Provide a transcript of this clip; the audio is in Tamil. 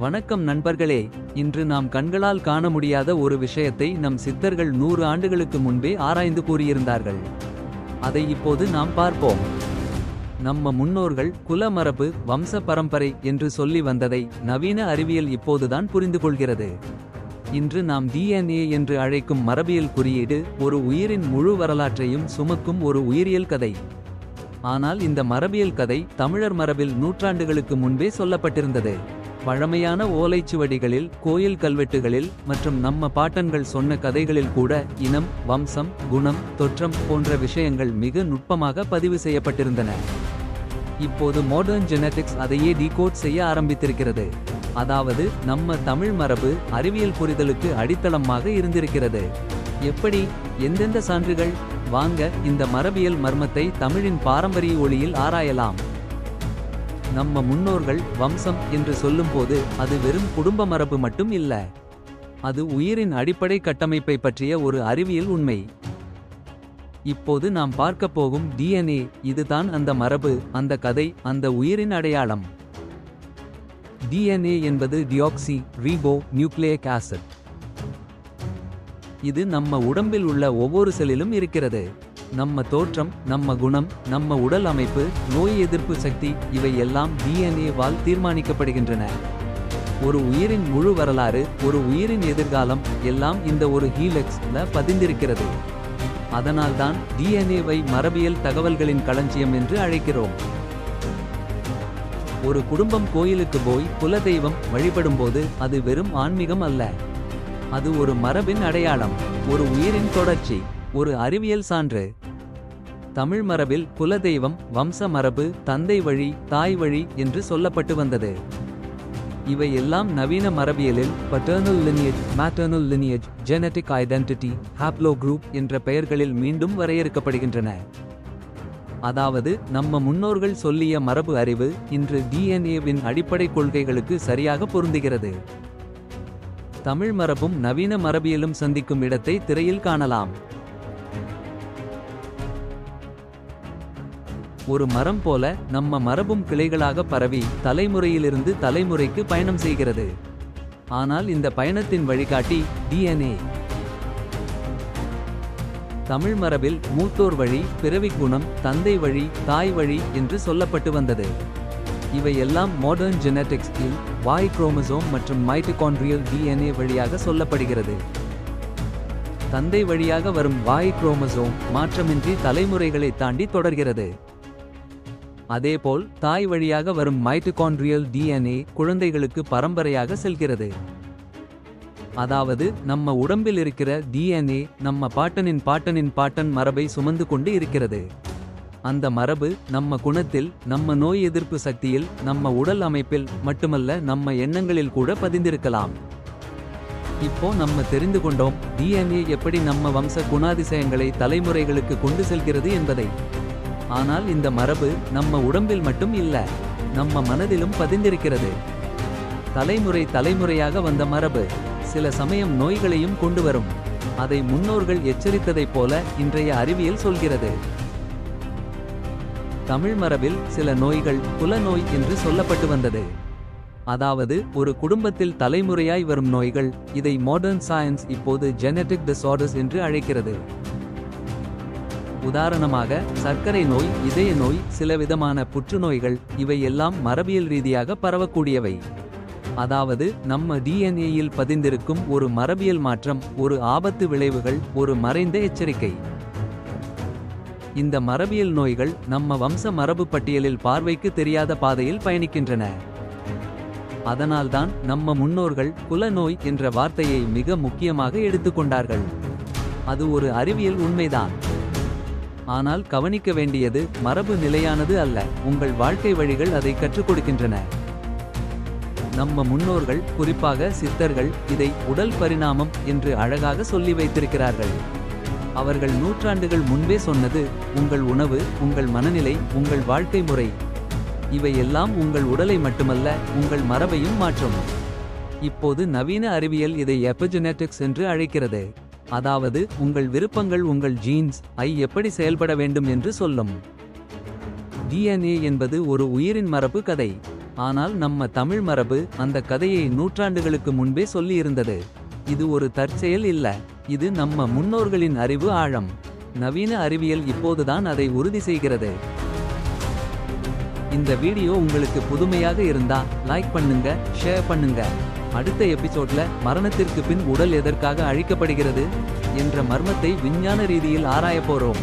வணக்கம் நண்பர்களே. இன்று நாம் கண்களால் காண முடியாத ஒரு விஷயத்தை நம் சித்தர்கள் நூறு ஆண்டுகளுக்கு முன்பே ஆராய்ந்து கூறியிருந்தார்கள். அதை இப்போது நாம் பார்ப்போம். நம்ம முன்னோர்கள் குலமரபு வம்ச பரம்பரை என்று சொல்லி வந்ததை நவீன அறிவியல் இப்போதுதான் புரிந்து கொள்கிறது. இன்று நாம் டிஎன்ஏ என்று அழைக்கும் மரபியல் குறியீடு ஒரு உயிரின் முழு வரலாற்றையும் சுமக்கும் ஒரு உயிரியல் கதை. ஆனால் இந்த மரபியல் கதை தமிழர் மரபில் நூற்றாண்டுகளுக்கு முன்பே சொல்லப்பட்டிருந்தது. பழமையான ஓலைச்சுவடிகளில் கோயில் கல்வெட்டுகளில் மற்றும் நம்ம பாட்டன்கள் சொன்ன கதைகளில் கூட இனம் வம்சம் குணம் தொற்றம் போன்ற விஷயங்கள் மிக நுட்பமாக பதிவு செய்யப்பட்டிருந்தன. இப்போது மாடர்ன் ஜெனடிக்ஸ் அதையே டீகோட் செய்ய ஆரம்பித்திருக்கிறது. அதாவது நம்ம தமிழ் மரபு அறிவியல் புரிதலுக்கு அடித்தளமாக இருந்திருக்கிறது. எப்படி? எந்தெந்த சான்றுகள்? வாங்க இந்த மரபியல் மர்மத்தை தமிழின் பாரம்பரிய ஒளியில் ஆராயலாம். நம்ம முன்னோர்கள் வம்சம் என்று சொல்லும்போது அது வெறும் குடும்ப மரபு மட்டும் இல்ல. அது உயிரின் அடிப்படை கட்டமைப்பை பற்றிய ஒரு அறிவியல் உண்மை. இப்போது நாம் பார்க்கப் போகும் டிஎன்ஏ இதுதான் அந்த மரபு அந்த கதை அந்த உயிரின் அடையாளம். டிஎன்ஏ என்பது டியாக்சி ரீபோ நியூக்ளியிக் ஆசிட். இது நம்ம உடம்பில் உள்ள ஒவ்வொரு செல்லிலும் இருக்கிறது. நம்ம தோற்றம் நம்ம குணம் நம்ம உடல் அமைப்பு நோய் எதிர்ப்பு சக்தி இவை எல்லாம் டிஎன்ஏ வால் தீர்மானிக்கப்படுகின்றன. ஒரு உயிரின் முழு வரலாறு ஒரு உயிரின் எதிர்காலம் எல்லாம் இந்த ஒரு ஹீலெக்ஸ்ல பதிந்திருக்கிறது. அதனால்தான் டிஎன்ஏவை மரபியல் தகவல்களின் களஞ்சியம் என்று அழைக்கிறோம். ஒரு குடும்பம் கோயிலுக்கு போய் குலதெய்வம் வழிபடும்போது அது வெறும் ஆன்மீகம் அல்ல. அது ஒரு மரபின் அடையாளம் ஒரு உயிரின் தொடர்ச்சி. ஒரு அறிவியல் சான்று. தமிழ் மரபில் குலதெய்வம் வம்ச மரபு தந்தை வழி தாய் வழி என்று சொல்லப்பட்டு வந்தது. இவை எல்லாம் நவீன மரபியலில் paternal lineage maternal lineage genetic identity haplogroup என்ற பெயர்களில் மீண்டும் வரையறுக்கப்படுகின்றன. அதாவது நம்ம முன்னோர்கள் சொல்லிய மரபு அறிவு இன்று டிஎன்ஏவின் அடிப்படை கொள்கைகளுக்கு சரியாக பொருந்துகிறது. தமிழ் மரபும் நவீன மரபியலும் சந்திக்கும் இடத்தை திரையில் காணலாம். ஒரு மரம் போல நம்ம மரபும் கிளைகளாக பரவி தலைமுறையிலிருந்து தலைமுறைக்கு பயணம் செய்கிறது. ஆனால் இந்த பயணத்தின் வழிகாட்டி டிஎன்ஏ தமிழ் மரபில் மூத்தோர் வழி பிறவிக் குணம் தந்தை வழி தாய் வழி என்று சொல்லப்பட்டு வந்தது. இவையெல்லாம் மாடர்ன் ஜெனடிக்ஸ் வாய் குரோமசோம் மற்றும் மைட்டுகான்ட்ரியல் டிஎன்ஏ வழியாக சொல்லப்படுகிறது. தந்தை வழியாக வரும் வாய் குரோமசோம் மாற்றமின்றி தலைமுறைகளை தாண்டி தொடர்கிறது. அதேபோல் தாய் வழியாக வரும் மைட்டுகான்ட்ரியல் டிஎன்ஏ குழந்தைகளுக்கு பரம்பரையாக செல்கிறது. அதாவது நம்ம உடம்பில் இருக்கிற டிஎன்ஏ நம்ம பாட்டனின் பாட்டனின் பாட்டன் மரபை சுமந்து கொண்டு இருக்கிறது. அந்த மரபு நம்ம குணத்தில் நம்ம நோய் எதிர்ப்பு சக்தியில் நம்ம உடல் அமைப்பில் மட்டுமல்ல நம்ம எண்ணங்களில் கூட பதிந்திருக்கலாம். இப்போ நம்ம தெரிந்து கொண்டோம் டிஎன்ஏ எப்படி நம்ம வம்ச குணாதிசயங்களை தலைமுறைகளுக்கு கொண்டு செல்கிறது என்பதை. ஆனால் இந்த மரபு நம்ம உடம்பில் மட்டும் இல்லை நம்ம மனதிலும் பதிந்திருக்கிறது. தலைமுறை தலைமுறையாக வந்த மரபு சில சமயம் நோய்களையும் கொண்டு வரும். அதை முன்னோர்கள் எச்சரித்ததைப் போல இன்றைய அறிவியல் சொல்கிறது. தமிழ் மரபில் சில நோய்கள் புலநோய் என்று சொல்லப்பட்டு வந்தது. அதாவது ஒரு குடும்பத்தில் தலைமுறையாய் வரும் நோய்கள் இதை மாடர்ன் சயின்ஸ் இப்போது ஜெனட்டிக் டிசார்டர்ஸ் என்று அழைக்கிறது. உதாரணமாக சர்க்கரை நோய் இதய நோய் சில விதமான புற்றுநோய்கள் இவை எல்லாம் மரபியல் ரீதியாக பரவக்கூடியவை. அதாவது நம்ம டிஎன்ஏயில் பதிந்திருக்கும் ஒரு மரபியல் மாற்றம் ஒரு ஆபத்து விளைவுகள் ஒரு மறைந்த எச்சரிக்கை. இந்த மரபியல் நோய்கள் நம்ம வம்ச மரபு பட்டியலில் பார்வைக்கு தெரியாத பாதையில் பயணிக்கின்றன. அதனால்தான் நம்ம முன்னோர்கள் குலநோய் என்ற வார்த்தையை மிக முக்கியமாக எடுத்துக்கொண்டார்கள். அது ஒரு அறிவியல் உண்மைதான். ஆனால் கவனிக்க வேண்டியது மரபு நிலையானது அல்ல. உங்கள் வாழ்க்கை வழிகள் அதை கற்றுக் கொடுக்கின்றன. நம்ம முன்னோர்கள் குறிப்பாக சித்தர்கள் இதை உடல் பரிணாமம் என்று அழகாக சொல்லி வைத்திருக்கிறார்கள். அவர்கள் நூற்றாண்டுகள் முன்பே சொன்னது உங்கள் உணவு உங்கள் மனநிலை உங்கள் வாழ்க்கை முறை. இவையெல்லாம் உங்கள் உடலை மட்டுமல்ல உங்கள் மரபையும் மாற்றும். இப்போது நவீன அறிவியல் இதை எபஜெனெட்டிக்ஸ் என்று அழைக்கிறது. அதாவது உங்கள் விருப்பங்கள் உங்கள் ஜீன்ஸ் ஐ எப்படி செயல்பட வேண்டும் என்று சொல்லும். டிஎன்ஏ என்பது ஒரு உயிரின் மரபு கதை. ஆனால் நம்ம தமிழ் மரபு அந்த கதையை நூற்றாண்டுகளுக்கு முன்பே சொல்லியிருந்தது. இது ஒரு தற்செயல் இல்ல. இது நம்ம முன்னோர்களின் அறிவு ஆழம். நவீன அறிவியல் இப்போதுதான் அதை உறுதி செய்கிறது. இந்த வீடியோ உங்களுக்கு புதுமையாக இருந்தா லைக் பண்ணுங்க ஷேர் பண்ணுங்க. அடுத்த எபிசோட்ல மரணத்திற்கு பின் உடல் எதற்காக அழிக்கப்படுகிறது என்ற மர்மத்தை விஞ்ஞான ரீதியில் ஆராயப் போறோம்.